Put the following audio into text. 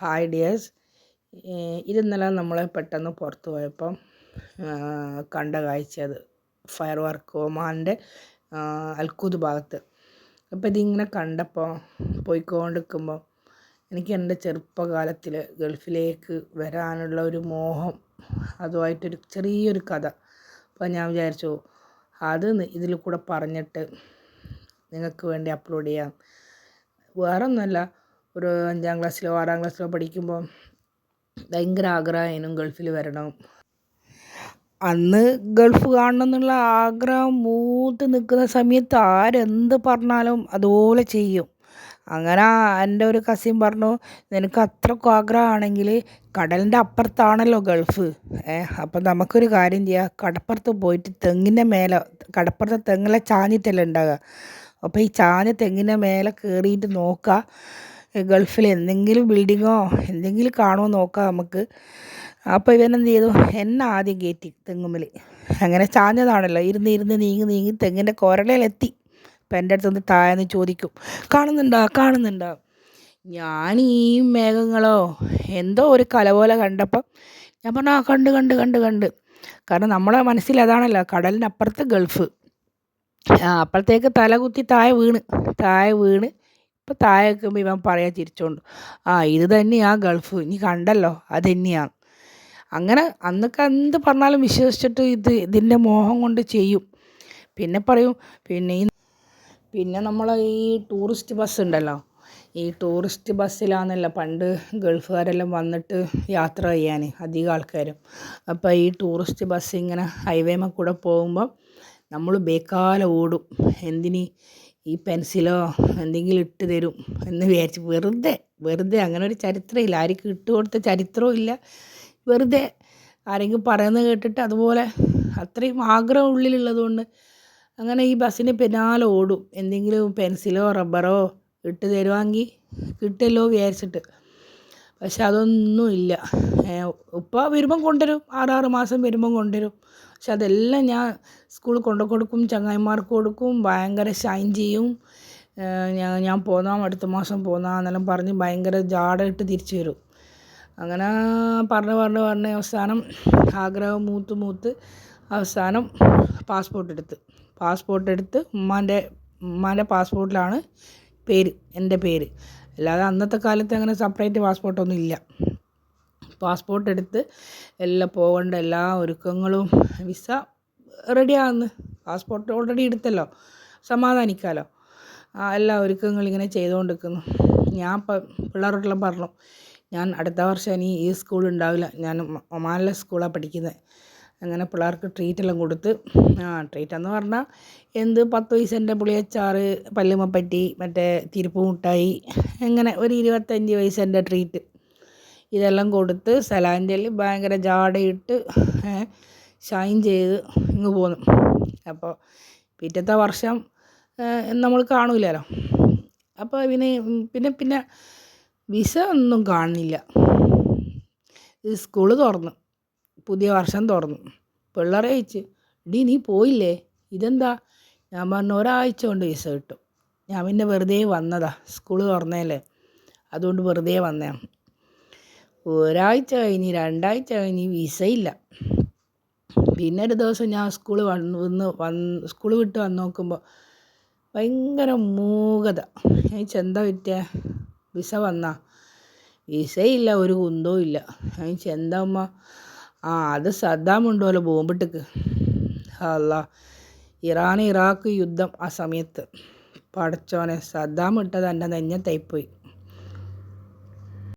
Hi dears ഇന്നലെ നമ്മൾ പെട്ടെന്ന് പുറത്ത് പോയപ്പം കണ്ട കാഴ്ച അത്. ഫയർ വർക്ക് ഒമാന്റെ അൽക്കൂത് ഭാഗത്ത്. അപ്പോൾ ഇതിങ്ങനെ കണ്ടപ്പോൾ പോയിക്കൊണ്ടിരിക്കുമ്പോൾ എനിക്ക് എന്റെ ചെറുപ്പകാലത്തിൽ ഗൾഫിലേക്ക് വരാനുള്ള ഒരു മോഹം അതുമായിട്ടൊരു ചെറിയൊരു കഥ. അപ്പോൾ ഞാൻ വിചാരിച്ചു അത് ഇതിൽ കൂടെ പറഞ്ഞിട്ട് നിങ്ങൾക്ക് വേണ്ടി അപ്ലോഡ് ചെയ്യാം. വേറെ ഒന്നുമല്ല ഒരു അഞ്ചാം ക്ലാസ്സിലോ ആറാം ക്ലാസ്സിലോ പഠിക്കുമ്പോൾ ഭയങ്കര ആഗ്രഹമായിരുന്നു ഗൾഫിൽ വരണം. അന്ന് ഗൾഫ് കാണണം എന്നുള്ള ആഗ്രഹം മൂത്ത് നിൽക്കുന്ന സമയത്ത് ആരെന്ത് പറഞ്ഞാലും അതുപോലെ ചെയ്യും. അങ്ങനെ എന്റെ ഒരു കസിൻ പറഞ്ഞു നിനക്ക് അത്രക്കും ആഗ്രഹമാണെങ്കിൽ കടലിന്റെ അപ്പുറത്താണല്ലോ ഗൾഫ്. ഏ അപ്പം നമുക്കൊരു കാര്യം ചെയ്യാം. കടപ്പുറത്ത് പോയിട്ട് തെങ്ങിന്റെ മേലെ കടപ്പുറത്തെ തെങ്ങിലെ ചാഞ്ഞിട്ടല്ലേ ഉണ്ടാകുക അപ്പോൾ ഈ ചാഞ്ഞ തെങ്ങിന്റെ മേലെ കയറിയിട്ട് നോക്കുക. ഗൾഫിൽ എന്തെങ്കിലും ബിൽഡിങ്ങോ എന്തെങ്കിലും കാണുമോ നോക്കാം നമുക്ക്. അപ്പോൾ ഇവനെന്ത് ചെയ്തു? എന്നെ ആദ്യം കയറ്റി തെങ്ങുമ്മൽ അങ്ങനെ ചാഞ്ഞതാണല്ലോ. ഇരുന്ന് ഇരുന്ന് നീങ്ങി നീങ്ങി തെങ്ങിന്റെ കൊരളയിലെത്തി അപ്പം എന്റെ അടുത്ത് നിന്ന് താഴെന്ന് ചോദിക്കും കാണുന്നുണ്ടോ? കാണുന്നുണ്ടോ? ഞാൻ ഈ മേഘങ്ങളോ എന്തോ ഒരു കല പോലെ കണ്ടപ്പം ഞാൻ പറഞ്ഞു ആ കണ്ട് കണ്ട് കണ്ട് കണ്ട്. കാരണം നമ്മളെ മനസ്സിൽ അതാണല്ലോ കടലിനപ്പുറത്ത് ഗൾഫ്. അപ്പോഴത്തേക്ക് തല കുത്തി താഴെ വീണ്. താഴെ വീണ്. ഇപ്പം താഴെ നിൽക്കുമ്പോൾ ഇവൻ പറയാൻ ചിരിച്ചോണ്ട് ആ ഇത് തന്നെയാ ഗൾഫ് നീ കണ്ടല്ലോ അത് തന്നെയാണ് അങ്ങനെ അന്നൊക്കെ എന്ത് പറഞ്ഞാലും വിശ്വസിച്ചിട്ട് ഇത് ഇതിന്റെ മോഹം കൊണ്ട് ചെയ്യും. പിന്നെ പറയും പിന്നെ ഈ പിന്നെ നമ്മൾ ഈ ടൂറിസ്റ്റ് ബസ് ഉണ്ടല്ലോ ഈ ടൂറിസ്റ്റ് ബസ്സിലാണെന്നല്ല പണ്ട് ഗൾഫുകാരെല്ലാം വന്നിട്ട് യാത്ര ചെയ്യാൻ അധികം ആൾക്കാരും. അപ്പോൾ ഈ ടൂറിസ്റ്റ് ബസ് ഇങ്ങനെ ഹൈവേമ കൂടെ പോകുമ്പോൾ നമ്മൾ ബേക്കാലം ഓടും. എന്തിന് ഈ പെൻസിലോ എന്തെങ്കിലും ഇട്ട് തരും എന്ന് വിചാരിച്ച് വെറുതെ വെറുതെ അങ്ങനെ ഒരു ചരിത്രമില്ല. ആർക്കും ഇട്ട് കൊടുത്ത ചരിത്രവും ഇല്ല. വെറുതെ ആരെങ്കിലും പറയുന്നത് കേട്ടിട്ട് അതുപോലെ അത്രയും ആഗ്രഹം ഉള്ളിലുള്ളതുകൊണ്ട് അങ്ങനെ ഈ ബസ്സിന് പിന്നാലെ ഓടും. എന്തെങ്കിലും പെൻസിലോ റബ്ബറോ ഇട്ട് തരുവാങ്കിൽ കിട്ടുമല്ലോ വിചാരിച്ചിട്ട്. പക്ഷെ അതൊന്നുമില്ല ഉപ്പ വരുമ്പം കൊണ്ടുവരും. ആറാറ് മാസം വരുമ്പം കൊണ്ടുവരും. പക്ഷെ അതെല്ലാം ഞാൻ സ്കൂളിൽ കൊണ്ടു കൊടുക്കും ചങ്ങായിമാർക്ക് കൊടുക്കും ഭയങ്കര ഷൈൻ ചെയ്യും. ഞാൻ ഞാൻ പോന്നാം അടുത്ത മാസം പോന്നാം എന്നെല്ലാം പറഞ്ഞ് ഭയങ്കര ജാടയിട്ട് തിരിച്ചു വരും. അങ്ങനെ പറഞ്ഞ് പറഞ്ഞ് പറഞ്ഞ് അവസാനം ആഗ്രഹം മൂത്ത് മൂത്ത് അവസാനം പാസ്പോർട്ട് എടുത്ത്. പാസ്പോർട്ട് എടുത്ത് ഉമ്മാന്റെ ഉമ്മാന്റെ പാസ്പോർട്ടിലാണ് പേര് എന്റെ പേര്. അല്ലാതെ അന്നത്തെ കാലത്ത് അങ്ങനെ സെപ്പറേറ്റ് പാസ്പോർട്ടൊന്നും ഇല്ല. പാസ്പോർട്ട് എടുത്ത് എല്ലാം പോകേണ്ട എല്ലാ ഒരുക്കങ്ങളും വിസ റെഡിയാകുന്നു പാസ്പോർട്ട് ഓൾറെഡി എടുത്തല്ലോ. സമാധാനിക്കാമല്ലോ എല്ലാ ഒരുക്കങ്ങളും ഇങ്ങനെ ചെയ്തുകൊണ്ടിരിക്കുന്നു. ഞാൻ ഇപ്പം പറഞ്ഞു ഞാൻ അടുത്ത വർഷം ഇനി ഈ സ്കൂൾ ഉണ്ടാവില്ല. ഞാൻ ഒമാനിലെ സ്കൂളാണ് പഠിക്കുന്നത് അങ്ങനെ പിള്ളേർക്ക് ട്രീറ്റെല്ലാം കൊടുത്ത് ആ ട്രീറ്റ് എന്ന് പറഞ്ഞാൽ എന്ത് പത്ത് പൈസന്റെ പുളിയച്ചാറ് പല്ലുമപ്പറ്റി മറ്റേ തിരുപ്പ് മുട്ടായി അങ്ങനെ ഒരു ഇരുപത്തഞ്ച് പൈസന്റെ ട്രീറ്റ് ഇതെല്ലാം കൊടുത്ത് സലാന്റിൽ ഭയങ്കര ജാടയിട്ട് ഷൈൻ ചെയ്ത് ഇങ്ങ് പോന്നു. അപ്പോൾ പിറ്റത്തെ വർഷം നമ്മൾ കാണില്ലല്ലോ അപ്പോൾ പിന്നെ പിന്നെ പിന്നെ വിസ ഒന്നും കാണുന്നില്ല. സ്കൂൾ തുറന്നു. പുതിയ വർഷം തുറന്നു. പിള്ളേരെ ചോദിച്ച് ഡി നീ പോയില്ലേ? ഇതെന്താ? ഞാൻ പറഞ്ഞു ഒരാഴ്ച കൊണ്ട് വിസ കിട്ടും. ഞാൻ പിന്നെ വെറുതെ വന്നതാ സ്കൂൾ തുറന്നേലേ അതുകൊണ്ട് വെറുതെ വന്നതാണ് ഒരാഴ്ച കഴിഞ്ഞ് രണ്ടാഴ്ച കഴിഞ്ഞ് വിസയില്ല. പിന്നെ ഒരു ദിവസം ഞാൻ സ്കൂൾ വന്ന് വന്ന് സ്കൂൾ വിട്ട് വന്ന് നോക്കുമ്പോൾ ഭയങ്കര മൂകത. അയച്ച് എന്താ വിറ്റ വിസ വന്നാ? വിസയില്ല ഒരു കുന്തവും ഇല്ല. അയച്ച് എന്താ അമ്മ ആ അത് സദ്ദാം ഉണ്ടല്ലോ ബോംബിട്ടക്ക്. അല്ല ഇറാൻ ഇറാഖ് യുദ്ധം ആ സമയത്ത്. പടച്ചോനെ സദ്ദാം ഇട്ടത് എന്റെ നെഞ്ഞത്തായിപ്പോയി